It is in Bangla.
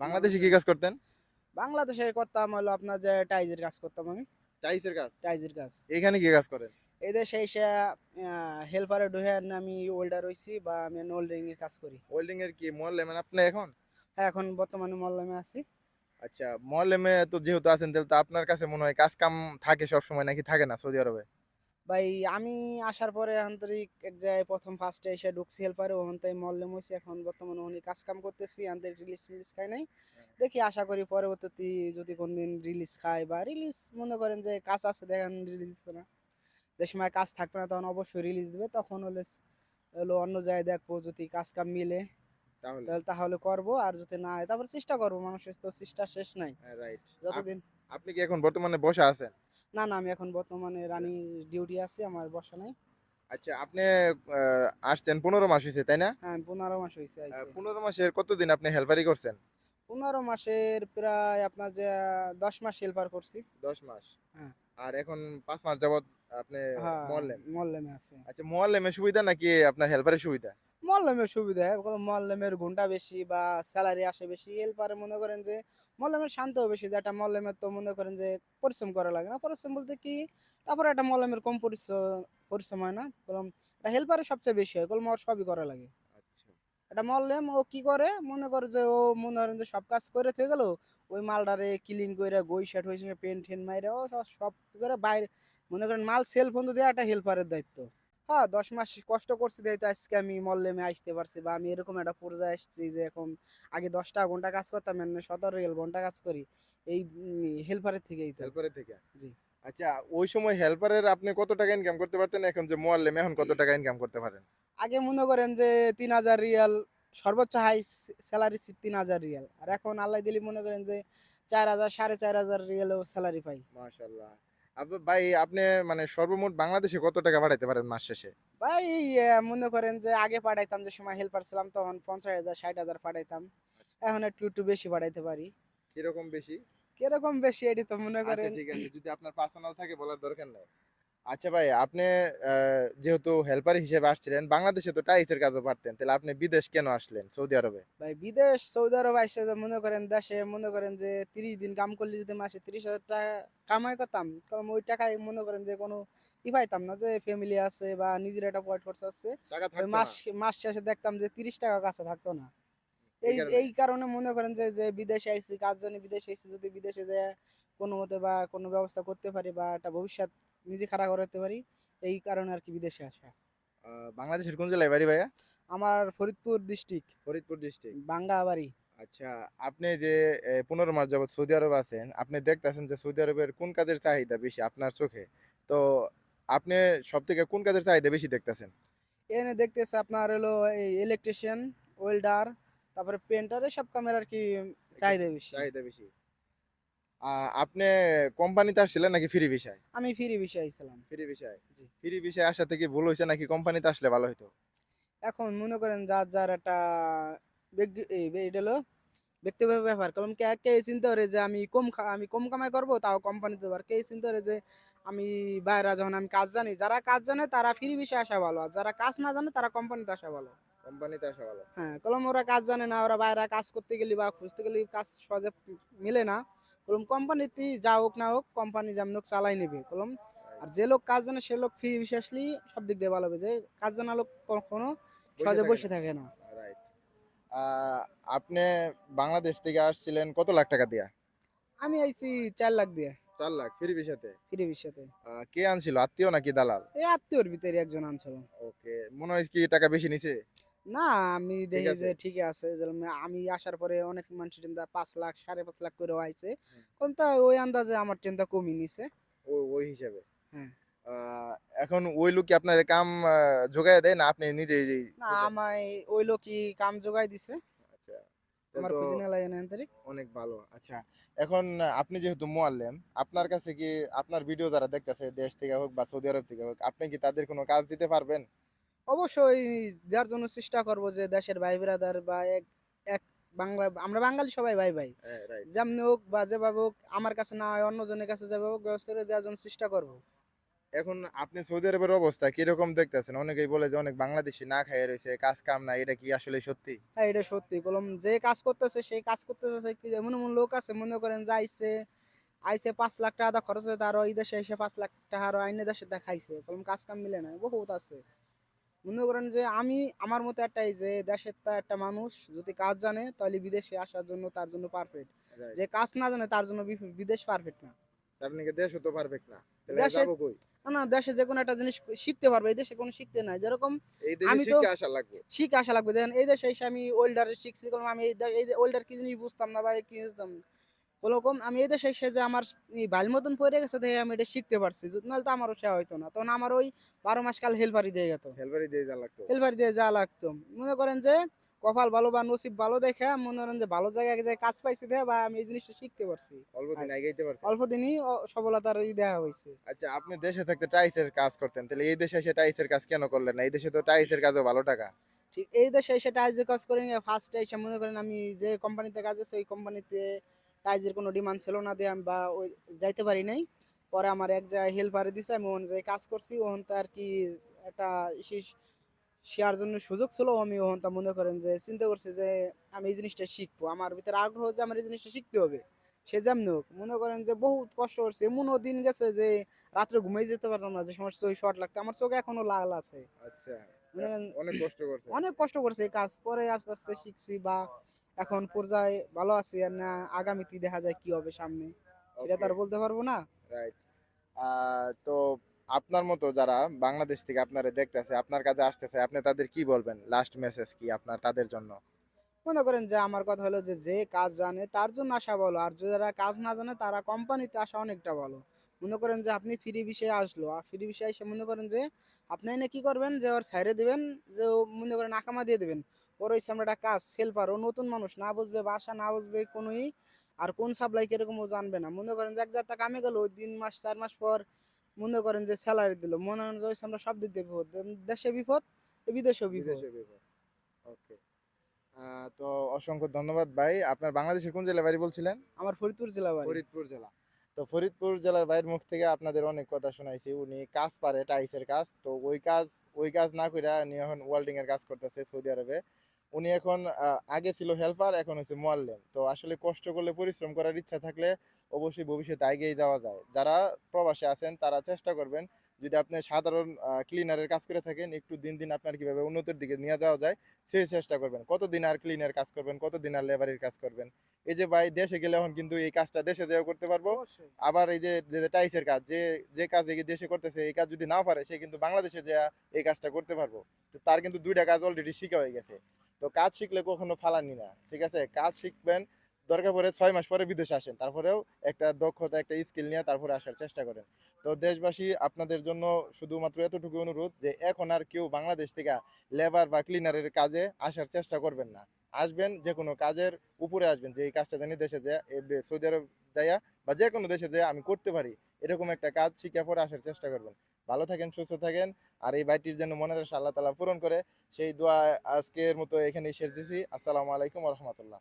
বাংলাদেশে কি কাজ করতেন? বাংলাদেশে করতাম হলো আপনার যে টাইজের কাজ করতাম আমি। টাইসের কাজ? টাইজের কাজ। এখানে কি কাজ করেন? এই দেশে এসে হেল্পারে ডুহে আমি ওল্ডার হইছি বা আমি ওল্ডিং এর কাজ করি। ওয়েল্ডিং এর কি মহল্লে আপনি এখন? হ্যাঁ এখন বর্তমানে মল্লামে আছি। আচ্ছা মহল্লেমে তো যেহেতু আছেন তাহলে তো আপনার কাছে মনে হয় কাজ কাম থাকে সব সময় নাকি থাকে না সৌদি আরবে? ভাই আমি আসার পরে আন্তরিক এক জায়গায় প্রথম ফার্স্টে এসে ঢুকছি হেল্পারে ওখান থেকে মল্লাম হইছি এখন বর্তমানে উনি কাজ কাম করতেছি আন্তরিক রিলিজ মিলিজ খাই নাই। দেখি আশা করি পরবর্তী যদি কোনদিন রিলিজ খায় বা রিলিজ মনে করেন যে কাজ আছে দেখেন রিলিজ না। যে সময় কাজ থাকবে না তখন অবশ্যই রিলিজ দেবে। তখন হলে হলো অন্য জায়গায় দেখব যদি কাজ কাম মিলে। তাহলে। তাহলে তাহলে করব। আর যদি না হয় তারপর চেষ্টা করব। মানুষের তো চেষ্টা শেষ নাই। রাইট যতদিন আপনি কি এখন বর্তমানে বসে আছেন? না না আমি এখন বর্তমানে রানিং ডিউটি আছে আমার বসা নাই। আচ্ছা আপনি আসছেন পনেরো মাস হয়েছে তাই না? হ্যাঁ পনেরো মাস হয়েছে পনেরো মাসের কতদিন আপনি হেল্পারি করছেন? পনেরো মাসের প্রায় আপনার যে দশ মাস হেল্পার করছি। দশ মাস? হ্যাঁ। আর এখন পাঁচ মাস যাবত আপনি হ্যাঁ মহল্লেম মল্লেমে আছে। আচ্ছা মহল্লেমে সুবিধা নাকি আপনার হেল্পারের সুবিধা? মল্লেমের সুবিধা মল্লেমের ঘণ্টা বেশি বা স্যালারি আসে বেশি হেল্পারে মনে করেন যে মল্লেমের শান্তও বেশি যেটা মল্লেমের তো মনে করেন যে পরিশ্রম করা লাগে না। পরিশ্রম বলতে কি তারপরে একটা মল্লেমের কম পরিশ্রম পরিশ্রম হয় না কলম এটা হেল্পারের সবচেয়ে বেশি হয় কলম সবই করা লাগে। এটা মল্লেম ও কি করে? মনে করে যে ও মনে করেন যে সব কাজ করে থেকে গেল। ওই মালটারে ক্লিন করে গই শার্ট হয়েছে পেন টেন মাইরে ও সব সব করে বাইরে মনে করেন মাল সেল ফোন দেওয়া একটা হেল্পারের দায়িত্ব। হ্যাঁ দশ মাস কষ্ট করছি দেখতে আজকে আমি মল্লেমে আসতে পারছি বা আমি এরকম একটা পর্যায়ে আসছি যে এখন আগে দশটা ঘণ্টা কাজ করতাম সতেরো ঘণ্টা কাজ করি। এই হেল্পারের থেকেই তো। হেল্পারের থেকে? জি। আচ্ছা ওই সময় হেল্পারের আপনি কত টাকা ইনকাম করতে পারতেন? এখন যে মোয়াল্লেম এখন কত টাকা ইনকাম করতে পারেন? আগে মনে করেন যে তিন হাজার রিয়াল সর্বোচ্চ হাই স্যালারি তিন হাজার রিয়াল। আর এখন আল্লাহ দিলি মনে করেন যে চার হাজার সাড়ে চার হাজার রিয়ালও স্যালারি পাই। মাশাল্লাহ ভাই আপনি মানে সর্বমোট বাংলাদেশে কত টাকা পাঠাইতে পারেন মাস শেষে? ভাই মনে করেন যে আগে পাঠাইতাম যে সময় হেল্পার ছিলাম তখন পঞ্চাশ হাজার ষাট হাজার পাঠাইতাম। এখন একটু একটু বেশি পাঠাইতে পারি। কীরকম বেশি? কীরকম বেশি এটি তো মনে আচ্ছা করেন। ঠিক আছে যদি আপনার পার্সোনাল থাকে বলার দরকার নেই। আচ্ছা ভাই আপনি যেহেতু হেল্পার হিসেবে আসছিলেন বাংলাদেশে তো টাইসের কাজও পারতেন তাহলে আপনি বিদেশ কেন আসলেন সৌদি আরবে? ভাই বিদেশ সৌদি আরব আসছে যে মনে করেন দেশে মনে করেন যে তিরিশ দিন কাম করলে যদি মাসে তিরিশ হাজার টাকা কামাই করতাম কারণ ওই টাকায় মনে করেন যে কোনো ই পাইতাম না যে ফ্যামিলি আছে বা নিজের একটা পয়েন্ট খরচ আছে। মাস মাস শেষে দেখতাম যে তিরিশ টাকা কাছে থাকতো না। এই এই কারণে? মনে করেন যে যে বিদেশে আইসি কাজ জানি বিদেশে আইসি? যদি বিদেশে যে কোনো মতে বা কোনো ব্যবস্থা করতে পারি বা একটা ভবিষ্যৎ নিজে খাড়া করতে পারি এই কারণে আর কি বিদেশে আসা। বাংলাদেশের কোন জেলায় বাড়ি ভাইয়া? আমার ফরিদপুর ডিস্ট্রিক্ট ফরিদপুর ডিস্ট্রিক্ট বাঙ্গা বাড়ি আচ্ছা আপনি যে পনেরো মাস যাবত সৌদি আরব আছেন আপনি দেখতেছেন যে সৌদি আরবের কোন কাজের চাহিদা বেশি আপনার চোখে? তো আপনি সব থেকে কোন কাজের চাহিদা বেশি দেখতেছেন? এনে দেখতেছে আপনার হলো এই ইলেকট্রিশিয়ান ওয়েল্ডার তারপরে পেন্টার সব কামের আর কি চাহিদা বেশি। চাহিদা বেশি। আপনি কোম্পানিতে আসছিলেন নাকি ফ্রি বিষয় আমি ফ্রি বিষয় আইছিলাম ফ্রি বিষয় জি। ফ্রি বিষয় আসা থেকে ভুল হয়েছে নাকি কোম্পানিতে আসলে ভালো হতো এখন মনে করেন যার যার একটা এটা হলো ব্যক্তিগত ব্যাপার। কারণ কে কে চিন্তা করে যে আমি কম আমি কম কামাই করব তাও কোম্পানিতে পার কে চিন্তা করে যে আমি বাইরে যখন আমি কাজ জানি যারা কাজ জানে তারা ফ্রি বিষয়ে আসা ভালো। আর যারা কাজ না জানে তারা কোম্পানিতে আসা ভালো। কোম্পানিতে আসা ভালো। হ্যাঁ কলম ওরা কাজ জানে না ওরা বাইরে কাজ করতে গেলে বা খুঁজতে গেলে কাজ সহজে মিলে না। কলম কোম্পানিতে যা হোক না হোক কোম্পানি যেমন হোক চালাই নেবে কলম। আর যে লোক কাজ জানে সে লোক বিষয় সব দিক দিয়ে ভালো হবে। যে কাজ জানা লোক কখনো সহজে বসে থাকে না। রাইট আপনি বাংলাদেশ থেকে আসছিলেন কত লাখ টাকা দিয়া? আমি আইছি চার লাখ দিয়ে। চার লাখ ফ্রি বিষয়তে ফ্রি আহ, কে আনছিল আত্মীয় নাকি দালাল? এই আত্মীয়র ভিতরে একজন আনছিল। ওকে মনে হয় কি টাকা বেশি নিছে? না আমি দেখি যে ঠিক আছে। আমি আসার পরে অনেক মানুষ চিন্তা পাঁচ লাখ সাড়ে পাঁচ লাখ করে আইছে। কারণ তা ওই আন্দাজে আমার চিন্তা কমিয়ে নিছে। ওই হিসাবে। হ্যাঁ। এখন ওই লোক কি আপনার কাম যোগায় দেয় না আপনি নিজে না আমায় ওই লোকই কাম জোগাই দিছে। আচ্ছা আমার তাহলে তো লাগে না তারিখ অনেক ভালো। আচ্ছা এখন আপনি যেহেতু মোয়াল্লেম আপনার কাছে কি আপনার ভিডিও যারা দেখতেছে দেশ থেকে হোক বা সৌদি আরব থেকে হোক আপনি কি তাদের কোনো কাজ দিতে পারবেন? অবশ্যই যার জন্য চেষ্টা করব যে দেশের ভাই ব্রাদার বা এক এক বাংলা আমরা বাঙালি সবাই ভাই ভাই। হ্যাঁ যেমনি হোক বা যেভাবে হোক আমার কাছে না হয় অন্য জনের কাছে যেভাবে হোক ব্যবস্থা দেওয়ার জন্য চেষ্টা করব। এখন আপনি সৌদি আরবের অবস্থা কীরকম দেখতেছেন? অনেকেই বলে যে অনেক বাংলাদেশি না খাইয়ে রয়েছে কাজ কাম না এটা কি আসলে সত্যি? হ্যাঁ এটা সত্যি। কলম যে কাজ করতেছে সেই কাজ করতেছে কি এমন এমন লোক আছে মনে করেন যে আইসে আইসে পাঁচ লাখ টাকা খরচ হয়েছে আরও এই দেশে এসে পাঁচ লাখ টাকা আরও আইনে দেশে দেখাইছে। কলম কাজ কাম মিলে না বহুত আছে। মনে করেন যে আমি আমার মতো একটাই যে দেশের তা একটা মানুষ যদি কাজ জানে তাহলে বিদেশে আসার জন্য তার জন্য পারফেক্ট যে কাজ না জানে তার জন্য বিদেশ পারফেক্ট না। তার নাকি দেশ তো পারফেক্ট না। দেশে- না না দেশে যে কোনো একটা জিনিস শিখতে পারবে এই দেশে কোনো শিখতে নাই। যেরকম আমি তো- আসা লাগবে। শিখে আসা লাগবে। দেখেন এই দেশে এসে আমি ওল্ডার শিখছি কারণ আমি এই কি জিনিস বুঝতাম না বা কি বুঝতাম? ওরকম আমি এই দেশে এসে যে আমার বাইল মতন পড়ে গেছে দেখে আমি এটা শিখতে পারছি। নাহলে তো আমারও সে হয়তো না। তখন আমার ওই বারো মাস কাল হেলপারি দিয়ে যেত হেলবারি দিয়ে যা লাগতো। হেলপারি দিয়ে যা লাগতো। মনে করেন যে কপাল ভালো বা নসিব ভালো দেখে মনে করেন যে ভালো জায়গায় যে কাজ পাইছি দেখে বা আমি এই জিনিসটা শিখতে পারছি। অল্প দিন আচ্ছা। আগাইতে পারছে। অল্প দিনই সফলতার ই দেখা হয়েছে আচ্ছা আপনি দেশে থাকতে টাইসের কাজ করতেন তাহলে এই দেশে এসে টাইসের কাজ কেন করলেন না? এই দেশে তো টাইসের কাজও ভালো টাকা। ঠিক এই দেশে এসে টাইজের কাজ করে নিয়ে ফার্স্টে এসে মনে করেন আমি যে কোম্পানিতে কাজ আছে ওই কোম্পানিতে টাইজের কোনো ডিমান্ড ছিল না দিয়ে আমি বা ওই যাইতে পারি নাই। পরে আমার এক জায়গায় হেল্পারে দিছে আমি ওখানে যে কাজ করছি ওখান তো আর কি একটা শেয়ার জন্য সুযোগ ছিল আমি ওখান তা মনে করেন যে চিন্তা করছি যে আমি এই জিনিসটা শিখব। আমার ভিতরে আগ্রহ যে আমার এই জিনিসটা শিখতে হবে সে যেমন হোক। মনে করেন যে বহুত কষ্ট করছে এমনও দিন গেছে যে রাত্রে ঘুমিয়ে যেতে পারলাম না যে সমস্ত চোখ শর্ট লাগতো আমার চোখে এখনও লাল আছে। আচ্ছা অনেক কষ্ট করছে অনেক কষ্ট করছে এই কাজ পরে আস্তে আস্তে শিখছি বা এখন পর্যায়ে ভালো আছি আর না আগামীতে দেখা যায় কি হবে সামনে। এটা তো আর বলতে পারব না। রাইট তো আপনার মতো যারা বাংলাদেশ থেকে আপনারা দেখতেছে আপনার কাছে আসতেছে আপনি তাদের কি বলবেন? লাস্ট মেসেজ কি আপনার তাদের জন্য? মনে করেন যে আমার কথা হলো যে যে কাজ জানে তার জন্য আসা বলো আর যারা কাজ না জানে তারা কোম্পানিতে আসা অনেকটা ভালো। মনে করেন যে আপনি ফ্রি বিষয়ে আসলো। আর ফ্রি বিষয়ে এসে মনে করেন যে, আপনি এনে কী করবেন যে, ওর সাইডে দিবেন, যে ও মনে করেন আকামা দিয়ে দেবেন। ওর ওই সামনে একটা কাজ সেলফার ও নতুন মানুষ, না বুঝবে বাসা, না বুঝবে কোনোই, আর কোন সাপ্লাই কীরকম ও জানবে না। মনে করেন যে এক জায়গা কামে গেল, ওই তিন মাস, চার মাস পর মনে করেন যে স্যালারি দিল। মনে করেন যে ওই সামনে সব দিক দিয়ে বিপদ। দেশে বিপদ বিদেশেও বিপদ। বিদেশে বিপদ। ওকে তো অসংখ্য ধন্যবাদ ভাই। আপনার বাংলাদেশের কোন জেলা বাড়ি বলছিলেন? আমার ফরিদপুর জেলা বাড়ি। ফরিদপুর জেলা। তো ফরিদপুর জেলার বাইরের মুখ থেকে আপনাদের অনেক কথা শোনাইছি। উনি কাজ পারে টাইসের কাজ। তো ওই কাজ ওই কাজ না কইরা উনি এখন ওয়েল্ডিং এর কাজ করতেছে সৌদি আরবে। উনি এখন আগে ছিল হেল্পার এখন হচ্ছে মোয়াল্লেম। তো আসলে কষ্ট করলে পরিশ্রম করার ইচ্ছা থাকলে অবশ্যই ভবিষ্যতে এগিয়ে যাওয়া যায়। যারা প্রবাসে আছেন তারা চেষ্টা করবেন যদি আপনি সাধারণ ক্লিনারের কাজ করে থাকেন একটু দিন দিন আপনার কীভাবে উন্নতির দিকে নিয়ে যাওয়া যায় সেই চেষ্টা করবেন। কতদিন আর ক্লিনার কাজ করবেন কতদিন আর লেবারের কাজ করবেন? এই যে ভাই দেশে গেলে এখন কিন্তু এই কাজটা দেশে যেও করতে পারব। আবার এই যে যে টাইসের কাজ যে যে কাজ এই দেশে করতেছে এই কাজ যদি না পারে সে কিন্তু বাংলাদেশে যে এই কাজটা করতে পারব। তো তার কিন্তু দুইটা কাজ অলরেডি শিখা হয়ে গেছে। তো কাজ শিখলে কখনো ফালানি না ঠিক আছে? কাজ শিখবেন দরকার পড়ে ছয় মাস পরে বিদেশে আসেন, তারপরেও একটা দক্ষতা, একটা স্কিল নিয়ে তারপরে আসার চেষ্টা করেন। তো দেশবাসী, আপনাদের জন্য শুধুমাত্র এতটুকু অনুরোধ যে এখন আর কেউ বাংলাদেশ থেকে লেবার বা ক্লিনারের কাজে আসার চেষ্টা করবেন না। আসবেন, যে কোনো কাজের উপরে আসবেন, যে এই কাজটা জানি দেশে যায় সৌদি আরব যাইয়া বা যে কোনো দেশে যে আমি করতে পারি, এরকম একটা কাজ শিখে পরে আসার চেষ্টা করবেন। ভালো থাকেন, সুস্থ থাকেন, আর এই বাইটির যেন মনের আশা আল্লাহ তালা পূরণ করে, সেই দোয়া আজকের মতো এখানেই শেষ দিছি। আসসালামু আলাইকুম রহমতুল্লাহ।